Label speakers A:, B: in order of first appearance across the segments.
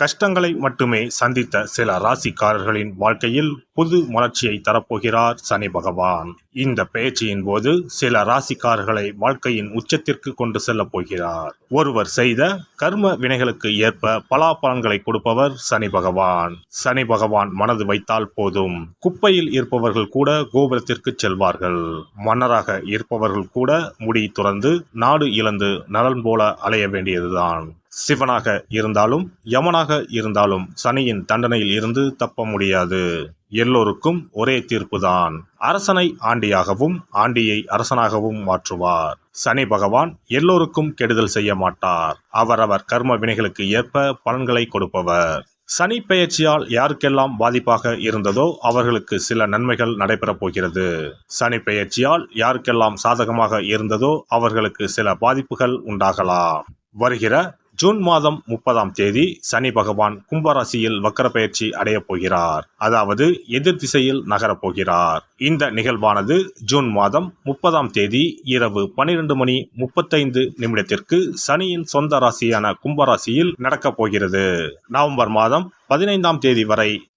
A: கஷ்டங்களை மட்டுமே சந்தித்த சில ராசிக்காரர்களின் வாழ்க்கையில் புது மலர்ச்சியை தரப்போகிறார் சனி பகவான். இந்த பேச்சியின் போது சில ராசிக்காரர்களை வாழ்க்கையின் உச்சத்திற்கு கொண்டு செல்லப் போகிறார். ஒருவர் செய்த கர்ம வினைகளுக்கு ஏற்ப பலாபலன்களை கொடுப்பவர் சனி பகவான். சனி பகவான் மனது வைத்தால் போதும். குப்பையில் இருப்பவர்கள் கூட கோபுரத்திற்கு செல்வார்கள். மன்னராக இருப்பவர்கள் கூட முடி துறந்து நாடு இழந்து நலன் போல அலைய வேண்டியதுதான். சிவனாக இருந்தாலும் யமனாக இருந்தாலும் சனியின் தண்டனையில் இருந்து தப்ப முடியாது. எல்லோருக்கும் ஒரே தீர்ப்புதான். அரசனை ஆண்டியாகவும் ஆண்டியை அரசனாகவும் மாற்றுவார். சனி பகவான் எல்லோருக்கும் கெடுதல் செய்ய மாட்டார். அவரவர் கர்ம வினைகளுக்கு ஏற்ப பலன்களை கொடுப்பவர். சனி பெயர்ச்சியால் யாருக்கெல்லாம் பாதிப்பாக இருந்ததோ அவர்களுக்கு சில நன்மைகள் நடைபெறப் போகிறது. சனி பெயர்ச்சியால் யாருக்கெல்லாம் சாதகமாக இருந்ததோ அவர்களுக்கு சில பாதிப்புகள் உண்டாகலாம். வருகிற ஜூன் மாதம் முப்பதாம் தேதி சனி பகவான் கும்பராசியில் வக்கர பயிற்சி அடையப் போகிறார். அதாவது எதிர் திசையில் நகரப் போகிறார். இந்த நிகழ்வானது ஜூன் மாதம் முப்பதாம் தேதி இரவு பனிரெண்டு மணி முப்பத்தைந்து நிமிடத்திற்கு சனியின் சொந்த ராசியான கும்பராசியில் நடக்கப் போகிறது. நவம்பர் மாதம் பதினைந்தாம் தேதி வரை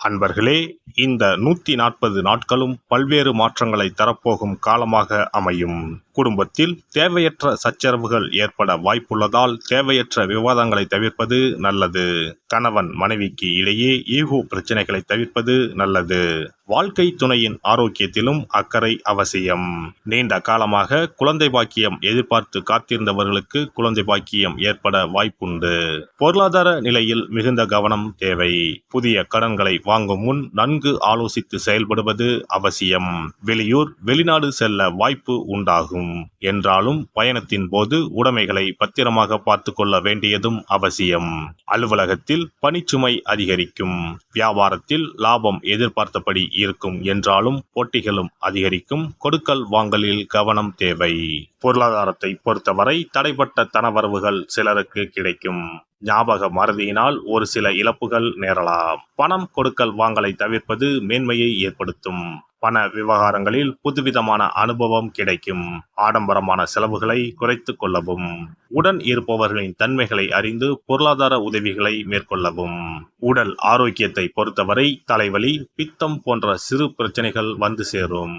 A: அன்பர்களே இந்த நூற்றி நாற்பது நாட்களும் பல்வேறு மாற்றங்களை தரப்போகும் காலமாக அமையும். குடும்பத்தில் தேவையற்ற சச்சரவுகள் ஏற்பட வாய்ப்புள்ளதால் தேவையற்ற விவாதங்களை தவிர்ப்பது நல்லது. கணவன் மனைவிக்கு இடையே ஈகோ பிரச்சனைகளை தவிர்ப்பது நல்லது. வாழ்க்கை துணையின் ஆரோக்கியத்திலும் அக்கறை அவசியம். நீண்ட காலமாக குழந்தை பாக்கியம் எதிர்பார்த்து காத்திருந்தவர்களுக்கு குழந்தை பாக்கியம் ஏற்பட வாய்ப்புண்டு. பொருளாதார நிலையில் மிகுந்த கவனம் தேவை. புதிய கடன்களை வாங்கும் முன் நன்கு ஆலோசித்து செயல்படுவது அவசியம். வெளியூர் வெளிநாடு செல்ல வாய்ப்பு உண்டாகும். என்றாலும் பயணத்தின் போது உடைமைகளை பத்திரமாக பார்த்து கொள்ள வேண்டியதும் அவசியம். அலுவலகத்தில் பணிச்சுமை அதிகரிக்கும். வியாபாரத்தில் லாபம் எதிர்பார்த்தபடி இருக்கும் என்றாலும் போட்டிகளும் அதிகரிக்கும். கொடுக்கல் வாங்கலில் கவனம் தேவை. பொருளாதாரத்தை பொறுத்தவரை தடைப்பட்ட தனவரவுகள் சிலருக்கு கிடைக்கும். ஞாபக மறதியினால் ஒரு சில இழப்புகள் நேரலாம். பணம் கொடுக்கல் வாங்கலை தவிர்ப்பது மேன்மையை ஏற்படுத்தும். பண விவகாரங்களில் புதுவிதமான அனுபவம் கிடைக்கும். ஆடம்பரமான செலவுகளை குறைத்து கொள்ளவும் உடன் இருப்பவர்களின் தன்மைகளை அறிந்து பொருளாதார உதவிகளை மேற்கொள்ளவும். உடல் ஆரோக்கியத்தை பொறுத்தவரை தலைவலி பித்தம் போன்ற சிறு பிரச்சனைகள் வந்து சேரும்.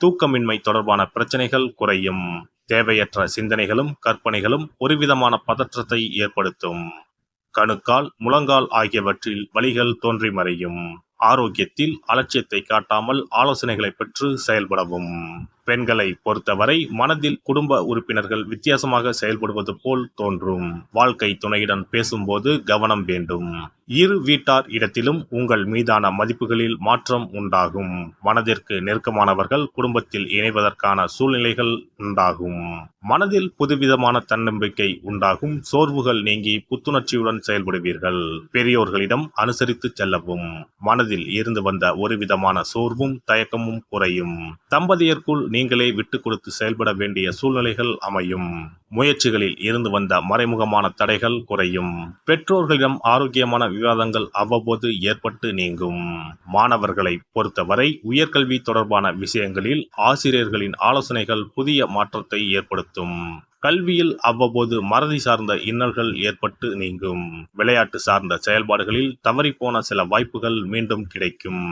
A: தூக்கமின்மை தொடர்பான பிரச்சனைகள் குறையும். தேவையற்ற சிந்தனைகளும் கற்பனைகளும் ஒருவிதமான பதற்றத்தை ஏற்படுத்தும். கணுக்கால் முழங்கால் ஆகியவற்றில் வலிகள் தோன்றி மறையும். ஆரோக்கியத்தில் அலட்சியத்தை காட்டாமல் ஆலோசனைகளை பெற்று செயல்படவும். பெண்களை பொறுத்தவரை மனதில் குடும்ப உறுப்பினர்கள் வித்தியாசமாக செயல்படுவது போல் தோன்றும். வாழ்க்கை துணையுடன் பேசும்போது கவனம் வேண்டும். இரு வீட்டார் இடத்திலும் உங்கள் மீதான மதிப்புகளில் மாற்றம் உண்டாகும். மனதிற்கு நெருக்கமானவர்கள் குடும்பத்தில் இணைவதற்கான சூழ்நிலைகள் உண்டாகும். மனதில் புதுவிதமான தன்னம்பிக்கை உண்டாகும். சோர்வுகள் நீங்கி புத்துணர்ச்சியுடன் செயல்படுவீர்கள். பெரியோர்களிடம் அனுசரித்து செல்லவும். மனதில் இருந்து வந்த ஒரு விதமான சோர்வும் தயக்கமும் குறையும். தம்பதியர்க்குள்
B: நீங்களே விட்டு கொடுத்து செயல்பட வேண்டிய சூழ்நிலைகள் அமையும். முயற்சிகளில் இருந்து வந்த மறைமுகமான தடைகள் குறையும். பெற்றோர்களிடம் ஆரோக்கியமான விவாதங்கள் அவ்வப்போது ஏற்பட்டு நீங்கும். மாணவர்களை பொறுத்தவரை உயர்கல்வி தொடர்பான விஷயங்களில் ஆசிரியர்களின் ஆலோசனைகள் புதிய மாற்றத்தை ஏற்படுத்தும். கல்வியில் அவ்வப்போது மறதி சார்ந்த இன்னல்கள் ஏற்பட்டு நீங்கும். விளையாட்டு சார்ந்த செயல்பாடுகளில் தவறிப்போன சில வாய்ப்புகள் மீண்டும் கிடைக்கும்.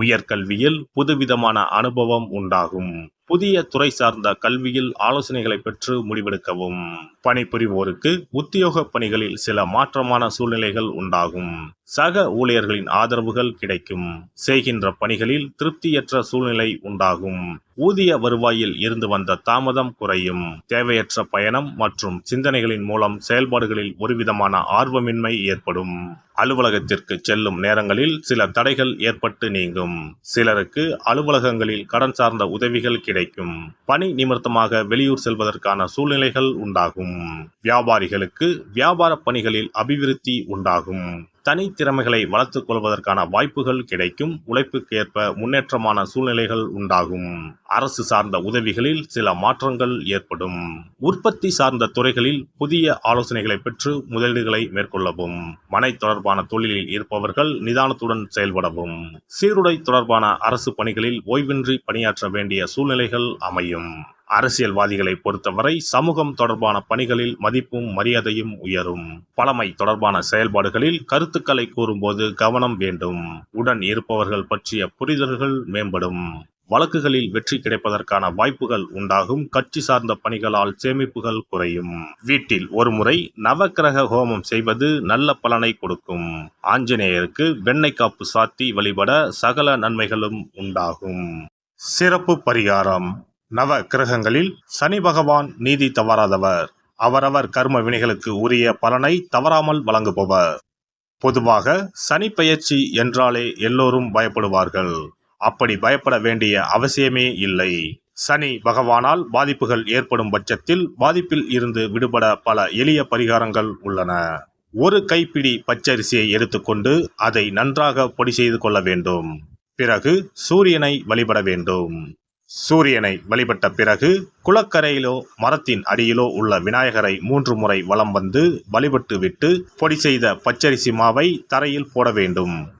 B: உயர்கல்வியில் புதுவிதமான அனுபவம் உண்டாகும். புதிய துறை சார்ந்த கல்வியில் ஆலோசனைகளை பெற்று முடிவெடுக்கவும். பணிபுரிவோருக்கு உத்தியோக பணிகளில் சில மாற்றமான சூழ்நிலைகள் உண்டாகும். சக ஊழியர்களின் ஆதரவுகள் கிடைக்கும். செய்கின்ற பணிகளில் திருப்தியற்ற சூழ்நிலை உண்டாகும். ஊதிய வருவாயில் இருந்து வந்த தாமதம் குறையும். தேவையற்ற பயணம் மற்றும் சிந்தனைகளின் மூலம் செயல்பாடுகளில் ஒருவிதமான ஆர்வமின்மை ஏற்படும். அலுவலகத்திற்கு செல்லும் நேரங்களில் சில தடைகள் ஏற்பட்டு நீங்கும். சிலருக்கு அலுவலகங்களில் கடன் சார்ந்த உதவிகள் கிடைக்கும். பணி நிமித்தமாக வெளியூர் செல்வதற்கான சூழ்நிலைகள் உண்டாகும். வியாபாரிகளுக்கு வியாபார பணிகளில் அபிவிருத்தி உண்டாகும். தனித்திறமைகளை வளர்த்துக் கொள்வதற்கான வாய்ப்புகள் கிடைக்கும். உழைப்புக்கேற்ப முன்னேற்றமான சூழ்நிலைகள் உண்டாகும். அரசு சார்ந்த உதவிகளில் சில மாற்றங்கள் ஏற்படும். உற்பத்தி சார்ந்த துறைகளில் புதிய ஆலோசனைகளை பெற்று முதலீடுகளை மேற்கொள்ளவும். மனை தொடர்பான தொழிலில் இருப்பவர்கள் நிதானத்துடன் செயல்படவும். சீருடை தொடர்பான அரசு பணிகளில் ஓய்வின்றி பணியாற்ற வேண்டிய சூழ்நிலைகள் அமையும். அரசியல்வாதிகளை பொறுத்தவரை சமூகம் தொடர்பான பணிகளில் மதிப்பும் மரியாதையும் உயரும். பழமை தொடர்பான செயல்பாடுகளில் கருத்துக்களை கூறும்போது கவனம் வேண்டும். உடன் இருப்பவர்கள் பற்றிய புரிதல்கள் மேம்படும். வழக்குகளில் வெற்றி கிடைப்பதற்கான வாய்ப்புகள் உண்டாகும். கட்சி சார்ந்த பணிகளால் சேமிப்புகள் குறையும். வீட்டில் ஒருமுறை நவக்கிரக ஹோமம் செய்வது நல்ல பலனை கொடுக்கும். ஆஞ்சநேயருக்கு வெண்ணெய் காப்பு சாத்தி வழிபட சகல நன்மைகளும் உண்டாகும். சிறப்பு பரிகாரம். நவ கிரகங்களில் சனி பகவான் நீதி தவறாதவர். அவரவர் கர்ம வினைகளுக்கு உரிய பலனை தவறாமல் வழங்குபவர். பொதுவாக சனி பயிற்சி என்றாலே எல்லோரும் பயப்படுவார்கள். அப்படி பயப்பட வேண்டிய அவசியமே இல்லை. சனி பகவானால் பாதிப்புகள் ஏற்படும் பட்சத்தில் பாதிப்பில் இருந்து விடுபட பல எளிய பரிகாரங்கள் உள்ளன. ஒரு கைப்பிடி பச்சரிசியை எடுத்துக்கொண்டு அதை நன்றாக பொடி செய்து கொள்ள வேண்டும். பிறகு சூரியனை வழிபட வேண்டும். சூரியனை வழிபட்ட பிறகு குளக்கரையிலோ மரத்தின் அடியிலோ உள்ள விநாயகரை மூன்று முறை வலம் வந்து வழிபட்டு விட்டு பொடி செய்த பச்சரிசி மாவை தரையில் போட வேண்டும்.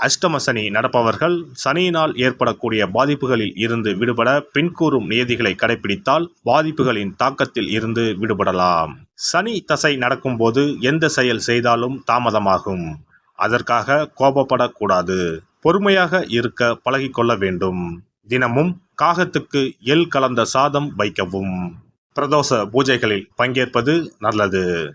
B: அஷ்டம சனி நடப்பவர்கள் சனியினால் ஏற்படக்கூடிய பாதிப்புகளில் இருந்து விடுபட பின்கூறும் நியதிகளை கடைபிடித்தால் பாதிப்புகளின் தாக்கத்தில் இருந்து விடுபடலாம். சனி தசை நடக்கும்போது எந்த செயல் செய்தாலும் தாமதமாகும். அதற்காக கோபப்படக்கூடாது. பொறுமையாக இருக்க பழகிக்கொள்ள வேண்டும். தினமும் காகத்துக்கு எல் கலந்த சாதம் வைக்கவும். பிரதோஷ பூஜைகளில் பங்கேற்பது நல்லது.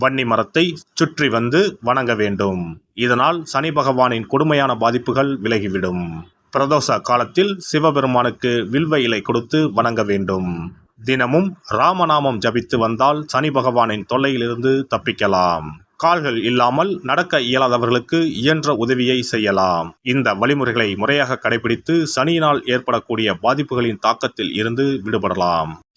B: வன்னி மரத்தை சுற்றி வந்து வணங்க வேண்டும். இதனால் சனி பகவானின் கொடுமையான பாதிப்புகள் விலகிவிடும். பிரதோஷ காலத்தில் சிவபெருமானுக்கு வில்வ இலை கொடுத்து வணங்க வேண்டும். தினமும் ராமநாமம் ஜபித்து வந்தால் சனி பகவானின் தொல்லையிலிருந்து தப்பிக்கலாம். கால்கள் இல்லாமல் நடக்க இயலாதவர்களுக்கு இயன்ற உதவியை செய்யலாம். இந்த வழிமுறைகளை முறையாக கடைபிடித்து சனியினால் ஏற்படக்கூடிய பாதிப்புகளின் தாக்கத்தில் இருந்து விடுபடலாம்.